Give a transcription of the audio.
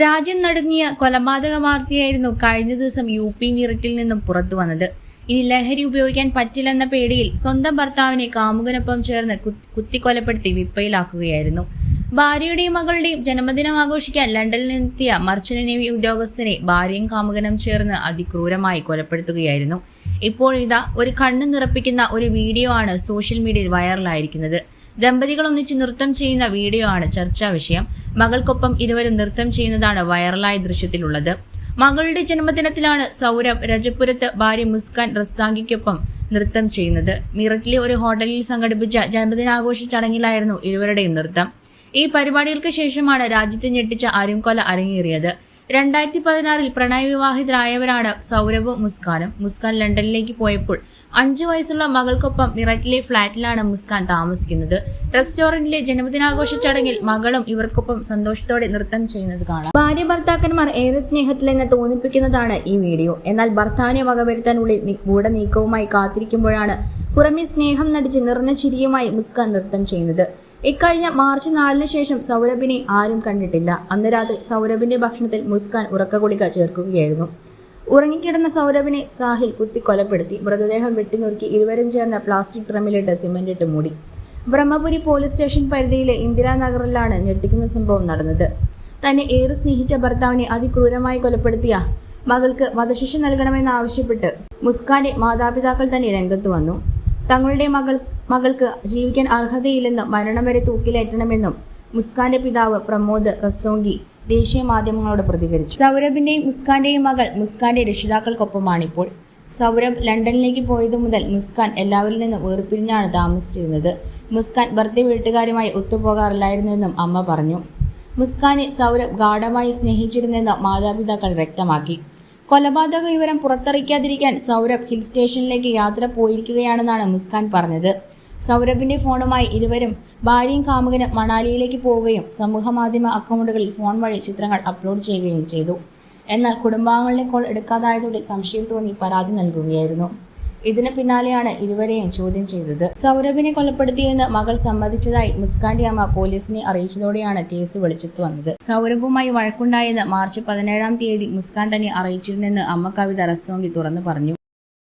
രാജ്യം നടുങ്ങിയ കൊലപാതക വാർത്തയായിരുന്നു കഴിഞ്ഞ ദിവസം യു പി മീററ്റിൽ നിന്നും പുറത്തു വന്നത്. ഇനി ലഹരി ഉപയോഗിക്കാൻ പറ്റില്ലെന്ന പേടിയിൽ സ്വന്തം ഭർത്താവിനെ കാമുകനൊപ്പം ചേർന്ന് കുത്തിക്കൊലപ്പെടുത്തി വിപ്പയിലാക്കുകയായിരുന്നു. ഭാര്യയുടെയും മകളുടെയും ജന്മദിനം ആഘോഷിക്കാൻ ലണ്ടനിൽ നിന്നെത്തിയ മർച്ചന്റ് നേവി ഉദ്യോഗസ്ഥനെ ഭാര്യയും കാമുകനും ചേർന്ന് അതിക്രൂരമായി കൊലപ്പെടുത്തുകയായിരുന്നു. ഇപ്പോഴിതാ ഒരു കണ്ണ് നിറപ്പിക്കുന്ന ഒരു വീഡിയോ ആണ് സോഷ്യൽ മീഡിയയിൽ വൈറലായിരിക്കുന്നത്. ദമ്പതികൾ ഒന്നിച്ച് നൃത്തം ചെയ്യുന്ന വീഡിയോ ആണ് ചർച്ചാ വിഷയം. മകൾക്കൊപ്പം ഇരുവരും നൃത്തം ചെയ്യുന്നതാണ് വൈറലായ ദൃശ്യത്തിലുള്ളത്. മകളുടെ ജന്മദിനത്തിലാണ് സൗരഭ് രജപുരത്ത് ഭാര്യ മുസ്കാൻ റസ്താങ്കിക്കൊപ്പം നൃത്തം ചെയ്യുന്നത്. മീററ്റിലെ ഒരു ഹോട്ടലിൽ സംഘടിപ്പിച്ച ജന്മദിനാഘോഷ ചടങ്ങിലായിരുന്നു ഇരുവരുടെയും നൃത്തം. ഈ പരിപാടികൾക്ക് ശേഷമാണ് രാജ്യത്തെ ഞെട്ടിച്ച അരിംകൊല അരങ്ങേറിയത്. രണ്ടായിരത്തി പതിനാറിൽ പ്രണയവിവാഹിതരായവരാണ് സൗരഭ് മുസ്കാനും. മുസ്കാൻ ലണ്ടനിലേക്ക് പോയപ്പോൾ അഞ്ചു വയസ്സുള്ള മകൾക്കൊപ്പം മിററ്റിലെ ഫ്ളാറ്റിലാണ് മുസ്കാൻ താമസിക്കുന്നത്. റെസ്റ്റോറന്റിലെ ജന്മദിനാഘോഷ ചടങ്ങിൽ മകളും ഇവർക്കൊപ്പം സന്തോഷത്തോടെ നൃത്തം ചെയ്യുന്നത് കാണാം. ഭാര്യ ഭർത്താക്കന്മാർ ഏറെ സ്നേഹത്തിലെന്ന് തോന്നിപ്പിക്കുന്നതാണ് ഈ വീഡിയോ. എന്നാൽ ഭർത്താവിനെ വകവരുത്താനുള്ളിൽ ഗൂഢ നീക്കവുമായി കാത്തിരിക്കുമ്പോഴാണ് പുറമെ സ്നേഹം നടിച്ച് നിറഞ്ഞ ചിരിയുമായി മുസ്കാൻ നൃത്തം ചെയ്യുന്നത്. ഇക്കഴിഞ്ഞ മാർച്ച് നാലിന് ശേഷം സൗരഭിനെ ആരും കണ്ടിട്ടില്ല. അന്ന് രാത്രി സൗരഭിന്റെ ഭക്ഷണത്തിൽ മുസ്കാൻ ഉറക്കഗുളിക ചേർക്കുകയായിരുന്നു. ഉറങ്ങിക്കിടന്ന സൗരഭിനെ സാഹിൽ കുത്തി കൊലപ്പെടുത്തി. മൃതദേഹം വെട്ടിനുറുക്കി ഇരുവരും ചേർന്ന പ്ലാസ്റ്റിക് ഡ്രമ്മിലിട്ട് ഇട്ട് മൂടി. ബ്രഹ്മപുരി പോലീസ് സ്റ്റേഷൻ പരിധിയിലെ ഇന്ദിരാനഗറിലാണ് ഞെട്ടിക്കുന്ന സംഭവം നടന്നത്. തന്നെ ഏറെ സ്നേഹിച്ച ഭർത്താവിനെ അതിക്രൂരമായി കൊലപ്പെടുത്തിയ മകൾക്ക് വധശിക്ഷ നൽകണമെന്നാവശ്യപ്പെട്ട് മുസ്കാന്റെ മാതാപിതാക്കൾ തന്നെ രംഗത്ത് വന്നു. തങ്ങളുടെ മകൾ മകൾക്ക് ജീവിക്കാൻ അർഹതയില്ലെന്നും മരണം വരെ തൂക്കിലേറ്റണമെന്നും മുസ്കാന്റെ പിതാവ് പ്രമോദ് റസ്തോങ്കി ദേശീയ മാധ്യമങ്ങളോട് പ്രതികരിച്ചു. സൗരഭിന്റെയും മുസ്കാന്റെയും മകൾ മുസ്കാന്റെ രക്ഷിതാക്കൾക്കൊപ്പമാണിപ്പോൾ. സൗരഭ് ലണ്ടനിലേക്ക് പോയതു മുതൽ മുസ്കാൻ എല്ലാവരിൽ നിന്നും വേർപിരിഞ്ഞാണ് താമസിച്ചിരുന്നത്. മുസ്കാൻ ഭർത്തി വീട്ടുകാരുമായി ഒത്തുപോകാറില്ലായിരുന്നുവെന്നും അമ്മ പറഞ്ഞു. മുസ്കാനെ സൗരഭ് ഗാഠമായി സ്നേഹിച്ചിരുന്നെന്ന് മാതാപിതാക്കൾ വ്യക്തമാക്കി. കൊലപാതക വിവരം പുറത്തറിയിക്കാതിരിക്കാൻ സൗരഭ് ഹിൽ സ്റ്റേഷനിലേക്ക് യാത്ര പോയിരിക്കുകയാണെന്നാണ് മുസ്കാൻ പറഞ്ഞത്. സൗരഭിന്റെ ഫോണുമായി ഇരുവരും ഭാര്യയും കാമുകനും മണാലിയിലേക്ക് പോവുകയും സമൂഹമാധ്യമ അക്കൗണ്ടുകളിൽ ഫോൺ വഴി ചിത്രങ്ങൾ അപ്ലോഡ് ചെയ്യുകയും ചെയ്തു. എന്നാൽ കുടുംബാംഗങ്ങളുടെ കോൾ എടുക്കാതായതോടെ സംശയം തോന്നി പരാതി നൽകുകയായിരുന്നു. ഇതിന് പിന്നാലെയാണ് ഇരുവരെയും ചോദ്യം ചെയ്തത്. സൗരഭിനെ കൊലപ്പെടുത്തിയെന്ന് മകൾ സമ്മതിച്ചതായി മുസ്കാന്റെ അമ്മ പോലീസിനെ അറിയിച്ചതോടെയാണ് കേസ് വെളിച്ചത്ത് വന്നത്. സൗരഭുമായി വഴക്കുണ്ടായെന്ന് മാർച്ച് പതിനേഴാം തീയതി മുസ്കാൻ തന്നെ അറിയിച്ചിരുന്നെന്ന് അമ്മ കവിത റസ്തോങ്കി തുറന്നു പറഞ്ഞു.